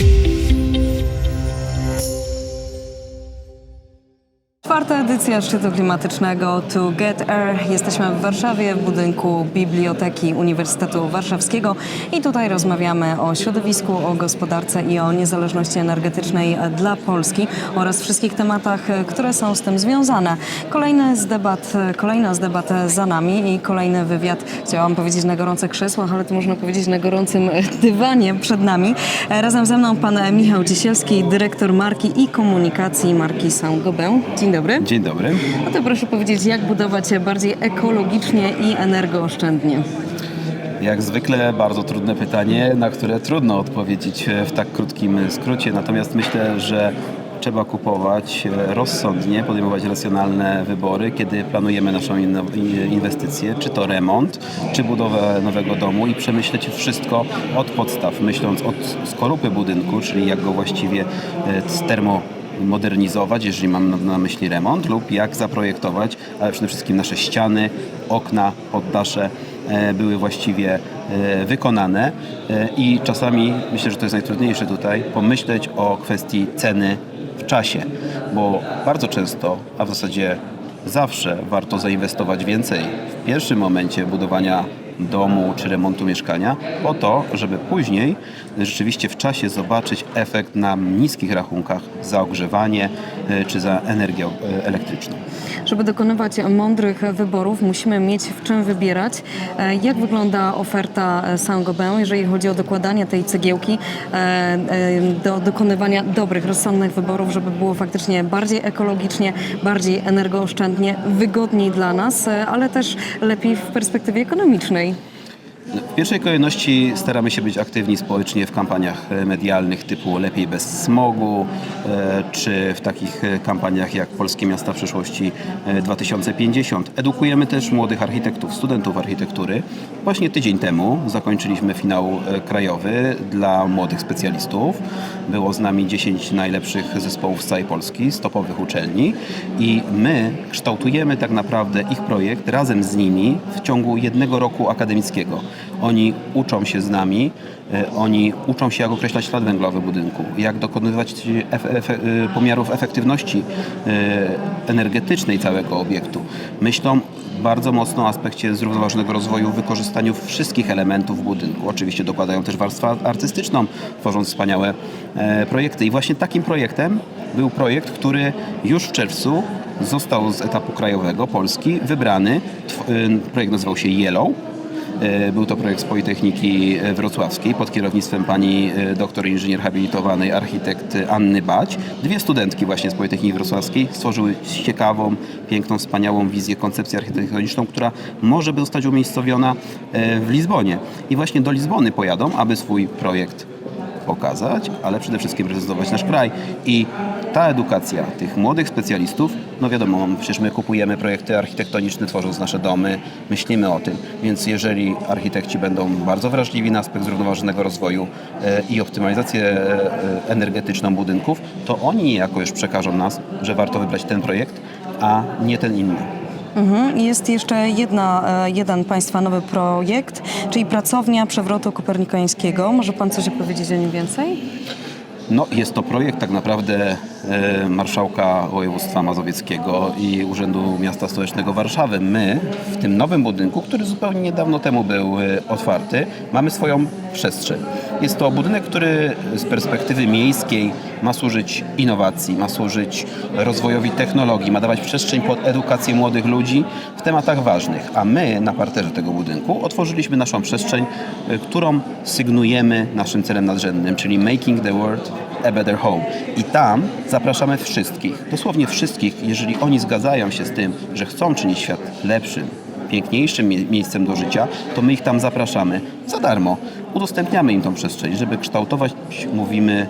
you Czwarta edycja szczytu klimatycznego To Get Air. Jesteśmy w Warszawie w budynku Biblioteki Uniwersytetu Warszawskiego i tutaj rozmawiamy o środowisku, o gospodarce i o niezależności energetycznej dla Polski oraz wszystkich tematach, które są z tym związane. Kolejny z debat, kolejna z debat za nami i kolejny wywiad, chciałam powiedzieć na gorących krzesłach, ale to można powiedzieć na gorącym dywanie przed nami. Razem ze mną pan Michał Cisielski, dyrektor marki i komunikacji marki Saint-Gobain. Dzień dobry. Dzień dobry. No to proszę powiedzieć, jak budować się bardziej ekologicznie i energooszczędnie? Jak zwykle bardzo trudne pytanie, na które trudno odpowiedzieć w tak krótkim skrócie. Natomiast myślę, że trzeba kupować rozsądnie, podejmować racjonalne wybory, kiedy planujemy naszą inwestycję, czy to remont, czy budowę nowego domu i przemyśleć wszystko od podstaw, myśląc od skorupy budynku, czyli jak go właściwie e, z termo modernizować, jeżeli mam na- myśli remont, lub jak zaprojektować, ale przede wszystkim nasze ściany, okna, poddasze e, były właściwie e, wykonane. E, i czasami, myślę, że to jest najtrudniejsze tutaj, pomyśleć o kwestii ceny w czasie, bo bardzo często, a w zasadzie zawsze warto zainwestować więcej w pierwszym momencie budowania domu czy remontu mieszkania, po to, żeby później rzeczywiście w czasie zobaczyć efekt na niskich rachunkach za ogrzewanie e, czy za energię e, elektryczną. Żeby dokonywać mądrych wyborów, musimy mieć w czym wybierać. E, Jak wygląda oferta Saint-Gobain, jeżeli chodzi o dokładanie tej cegiełki do dokonywania dobrych, rozsądnych wyborów, żeby było faktycznie bardziej ekologicznie, bardziej energooszczędnie, wygodniej dla nas, ale też lepiej w perspektywie ekonomicznej. W pierwszej kolejności staramy się być aktywni społecznie w kampaniach medialnych typu Lepiej bez smogu, czy w takich e, kampaniach jak Polskie Miasta Przyszłości e, 2050. Edukujemy też młodych architektów, studentów architektury. Właśnie tydzień temu zakończyliśmy finał e, krajowy dla młodych specjalistów. Było z nami 10 najlepszych zespołów z całej Polski, z topowych uczelni i my kształtujemy tak naprawdę ich projekt razem z nimi w ciągu jednego roku akademickiego. Oni uczą się z nami, e, oni uczą się jak określać ślad węglowy budynku, jak dokonywać e, pomiarów efektywności e, energetycznej całego obiektu. Myślą bardzo mocno o aspekcie zrównoważonego rozwoju wykorzystaniu wszystkich elementów budynku. Oczywiście dokładają też warstwę artystyczną, tworząc wspaniałe projekty. I właśnie takim projektem był projekt, który już w czerwcu został z etapu krajowego Polski wybrany. Projekt nazywał się Yellow. E, Był to projekt z Politechniki e, Wrocławskiej pod kierownictwem pani e, doktor inżynier habilitowanej architekt Anny Bać. Dwie studentki właśnie z Politechniki Wrocławskiej stworzyły ciekawą, piękną, wspaniałą wizję, koncepcję architektoniczną, która może by zostać umiejscowiona w Lizbonie. I właśnie do Lizbony pojadą, aby swój projekt pokazać, ale przede wszystkim reprezentować nasz kraj. I ta edukacja tych młodych specjalistów, no wiadomo, przecież my kupujemy projekty architektoniczne, tworząc nasze domy, myślimy o tym. Więc jeżeli architekci będą bardzo wrażliwi na aspekt zrównoważonego rozwoju e, i optymalizację e, energetyczną budynków, to oni niejako już przekażą nas, że warto wybrać ten projekt, a nie ten inny. Mhm. Jest jeszcze jedna, e, jeden Państwa nowy projekt, czyli pracownia przewrotu kopernikańskiego. Może Pan coś opowiedzieć o nim więcej? No, jest to projekt tak naprawdę e, Marszałka Województwa Mazowieckiego i Urzędu Miasta Stołecznego Warszawy. My w tym nowym budynku, który zupełnie niedawno temu był e, otwarty, mamy swoją przestrzeń. Jest to budynek, który z perspektywy miejskiej ma służyć innowacji, ma służyć rozwojowi technologii, ma dawać przestrzeń pod edukację młodych ludzi w tematach ważnych. A my na parterze tego budynku otworzyliśmy naszą przestrzeń, y, którą sygnujemy naszym celem nadrzędnym, czyli Making the World a Better Home. I tam zapraszamy wszystkich, dosłownie wszystkich, jeżeli oni zgadzają się z tym, że chcą czynić świat lepszym, piękniejszym mie- miejscem do życia, to my ich tam zapraszamy za darmo. Udostępniamy im tą przestrzeń, żeby kształtować, mówimy,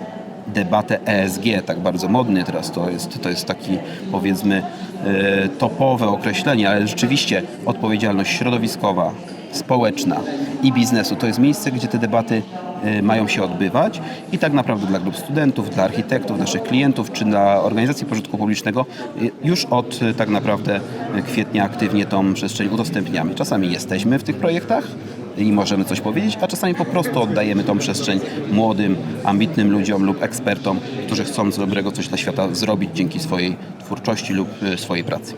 debatę ESG, tak bardzo modny teraz to jest, to jest taki powiedzmy e, topowe określenie, ale rzeczywiście odpowiedzialność środowiskowa, społeczna i biznesu to jest miejsce, gdzie te debaty e, mają się odbywać i tak naprawdę dla grup studentów, dla architektów, naszych klientów czy dla organizacji pożytku publicznego e, już od tak naprawdę kwietnia aktywnie tą przestrzeń udostępniamy. Czasami jesteśmy w tych projektach, i możemy coś powiedzieć, a czasami po prostu oddajemy tą przestrzeń młodym, ambitnym ludziom lub ekspertom, którzy chcą z dobrego coś dla świata zrobić dzięki swojej twórczości lub y, swojej pracy.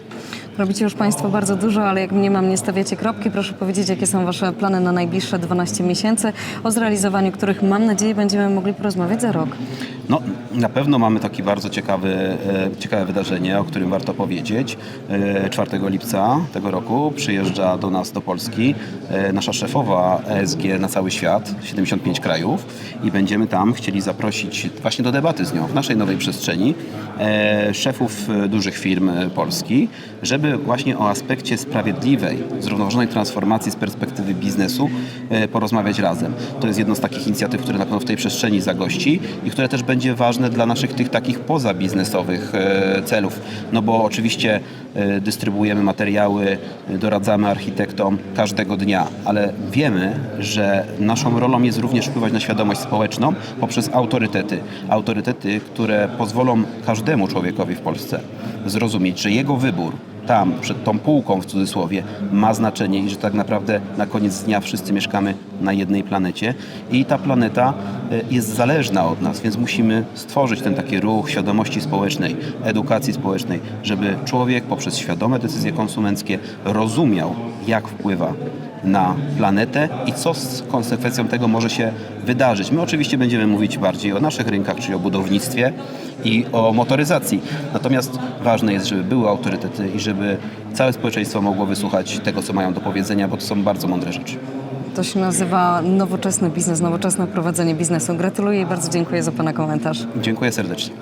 Robicie już Państwo bardzo dużo, ale jak mnie mam, nie stawiacie kropki. Proszę powiedzieć, jakie są Wasze plany na najbliższe 12 miesięcy, o zrealizowaniu których mam nadzieję będziemy mogli porozmawiać za rok. No, na pewno mamy taki bardzo ciekawy, e, ciekawe wydarzenie, o którym warto powiedzieć. E, 4 lipca tego roku przyjeżdża do nas, do Polski, e, nasza szefowa ESG na cały świat, 75 krajów i będziemy tam chcieli zaprosić właśnie do debaty z nią w naszej nowej przestrzeni e, szefów e, dużych firm e, Polski, żeby właśnie o aspekcie sprawiedliwej, zrównoważonej transformacji z perspektywy biznesu e, porozmawiać razem. To jest jedno z takich inicjatyw, które na pewno w tej przestrzeni zagości i które też będzie ważne dla naszych tych takich pozabiznesowych e, celów. No bo oczywiście e, dystrybuujemy materiały, doradzamy architektom każdego dnia, ale wiemy, że naszą rolą jest również wpływać na świadomość społeczną poprzez autorytety. Autorytety, które pozwolą każdemu człowiekowi w Polsce zrozumieć, że jego wybór tam, przed tą półką w cudzysłowie, ma znaczenie i że tak naprawdę na koniec dnia wszyscy mieszkamy na jednej planecie i ta planeta e, jest zależna od nas, więc musimy stworzyć ten taki ruch świadomości społecznej, edukacji społecznej, żeby człowiek poprzez świadome decyzje konsumenckie rozumiał, jak wpływa na planetę i co z konsekwencją tego może się wydarzyć. My oczywiście będziemy mówić bardziej o naszych rynkach, czyli o budownictwie i o motoryzacji. Natomiast ważne jest, żeby były autorytety i żeby całe społeczeństwo mogło wysłuchać tego, co mają do powiedzenia, bo to są bardzo mądre rzeczy. To się nazywa nowoczesny biznes, nowoczesne prowadzenie biznesu. Gratuluję i bardzo dziękuję za Pana komentarz. Dziękuję serdecznie.